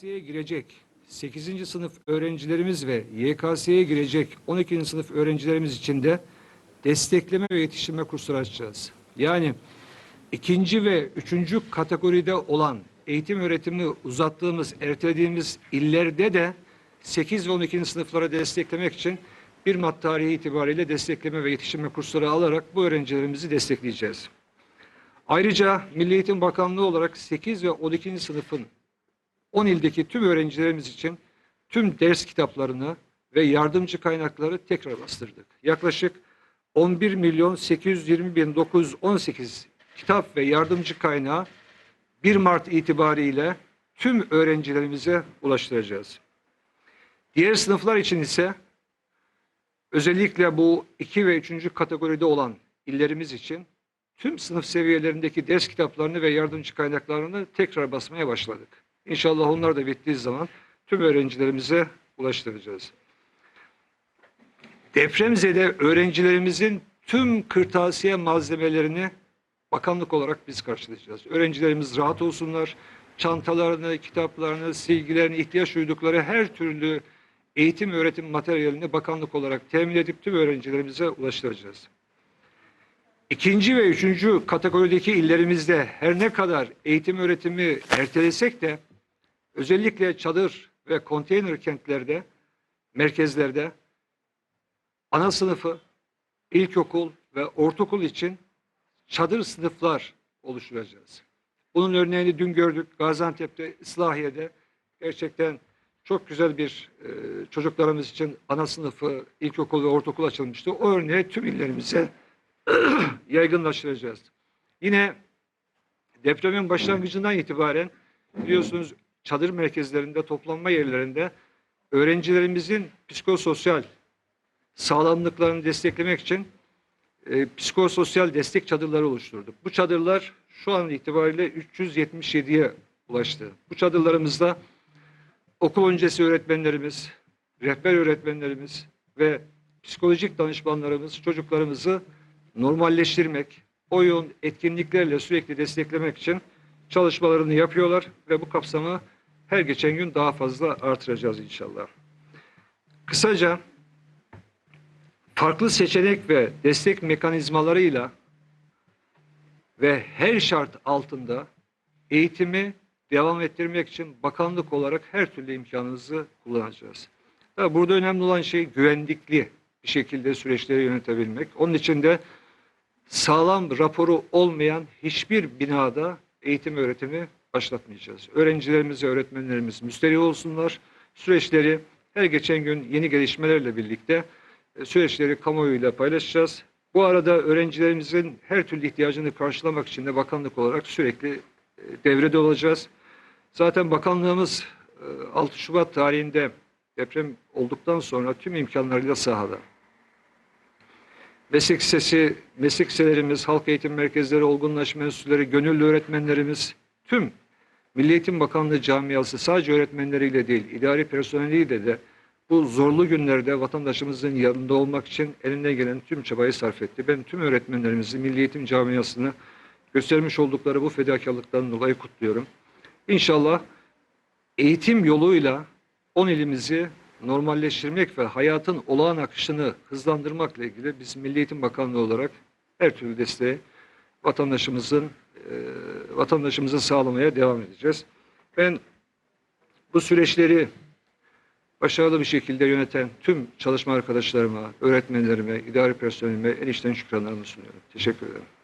YKS'ye girecek 8. sınıf öğrencilerimiz ve YKS'ye girecek 12. sınıf öğrencilerimiz için de destekleme ve yetiştirme kursları açacağız. Yani ikinci ve üçüncü kategoride olan eğitim öğretimini uzattığımız, ertelediğimiz illerde de 8 ve 12. sınıflara desteklemek için bir Mart tarihi itibariyle destekleme ve yetiştirme kursları alarak bu öğrencilerimizi destekleyeceğiz. Ayrıca Milli Eğitim Bakanlığı olarak 8 ve 12. sınıfın 10 ildeki tüm öğrencilerimiz için tüm ders kitaplarını ve yardımcı kaynakları tekrar bastırdık. Yaklaşık 11 milyon 820 bin 918 kitap ve yardımcı kaynağı 1 Mart itibariyle tüm öğrencilerimize ulaştıracağız. Diğer sınıflar için ise özellikle bu 2 ve 3. kategoride olan illerimiz için tüm sınıf seviyelerindeki ders kitaplarını ve yardımcı kaynaklarını tekrar basmaya başladık. İnşallah onlar da bittiği zaman tüm öğrencilerimize ulaştıracağız. Depremzede öğrencilerimizin tüm kırtasiye malzemelerini bakanlık olarak biz karşılayacağız. Öğrencilerimiz rahat olsunlar. Çantalarını, kitaplarını, silgilerini, ihtiyaç duydukları her türlü eğitim öğretim materyalini bakanlık olarak temin edip tüm öğrencilerimize ulaştıracağız. İkinci ve üçüncü kategorideki illerimizde her ne kadar eğitim öğretimi ertelesek de özellikle çadır ve konteyner kentlerde, merkezlerde ana sınıfı, ilkokul ve ortaokul için çadır sınıflar oluşturacağız. Bunun örneğini dün gördük Gaziantep'te, İslahiye'de gerçekten çok güzel bir e, çocuklarımız için ana sınıfı, ilkokul ve ortaokul açılmıştı. O örneği tüm illerimize yaygınlaştıracağız. Yine depremin başlangıcından itibaren biliyorsunuz çadır merkezlerinde, toplanma yerlerinde öğrencilerimizin psikososyal sağlamlıklarını desteklemek için e, psikososyal destek çadırları oluşturduk. Bu çadırlar şu an itibariyle 377'ye ulaştı. Bu çadırlarımızda okul öncesi öğretmenlerimiz, rehber öğretmenlerimiz ve psikolojik danışmanlarımız çocuklarımızı normalleştirmek, oyun, etkinliklerle sürekli desteklemek için çalışmalarını yapıyorlar ve bu kapsamı her geçen gün daha fazla artıracağız inşallah. Kısaca farklı seçenek ve destek mekanizmalarıyla ve her şart altında eğitimi devam ettirmek için bakanlık olarak her türlü imkanımızı kullanacağız. Burada önemli olan şey güvenlikli bir şekilde süreçleri yönetebilmek. Onun için de sağlam raporu olmayan hiçbir binada eğitim öğretimi başlatmayacağız. Öğrencilerimiz ve öğretmenlerimiz müsterih olsunlar. Süreçleri her geçen gün yeni gelişmelerle birlikte e, süreçleri kamuoyuyla paylaşacağız. Bu arada öğrencilerimizin her türlü ihtiyacını karşılamak için de bakanlık olarak sürekli e, devrede olacağız. Zaten bakanlığımız e, 6 Şubat tarihinde deprem olduktan sonra tüm imkanlarıyla sahada. Meslek lisesi, meslek halk eğitim merkezleri, olgunlaşma enstitüleri, gönüllü öğretmenlerimiz, tüm Milli Eğitim Bakanlığı camiası sadece öğretmenleriyle değil, idari personeliyle de bu zorlu günlerde vatandaşımızın yanında olmak için elinden gelen tüm çabayı sarf etti. Ben tüm öğretmenlerimizi, Milli Eğitim Camiası'nı göstermiş oldukları bu fedakarlıktan dolayı kutluyorum. İnşallah eğitim yoluyla 10 ilimizi normalleştirmek ve hayatın olağan akışını hızlandırmakla ilgili biz Milli Eğitim Bakanlığı olarak her türlü desteği vatandaşımızın e, vatandaşımıza sağlamaya devam edeceğiz. Ben bu süreçleri başarılı bir şekilde yöneten tüm çalışma arkadaşlarıma, öğretmenlerime, idari personelime en içten şükranlarımı sunuyorum. Teşekkür ederim.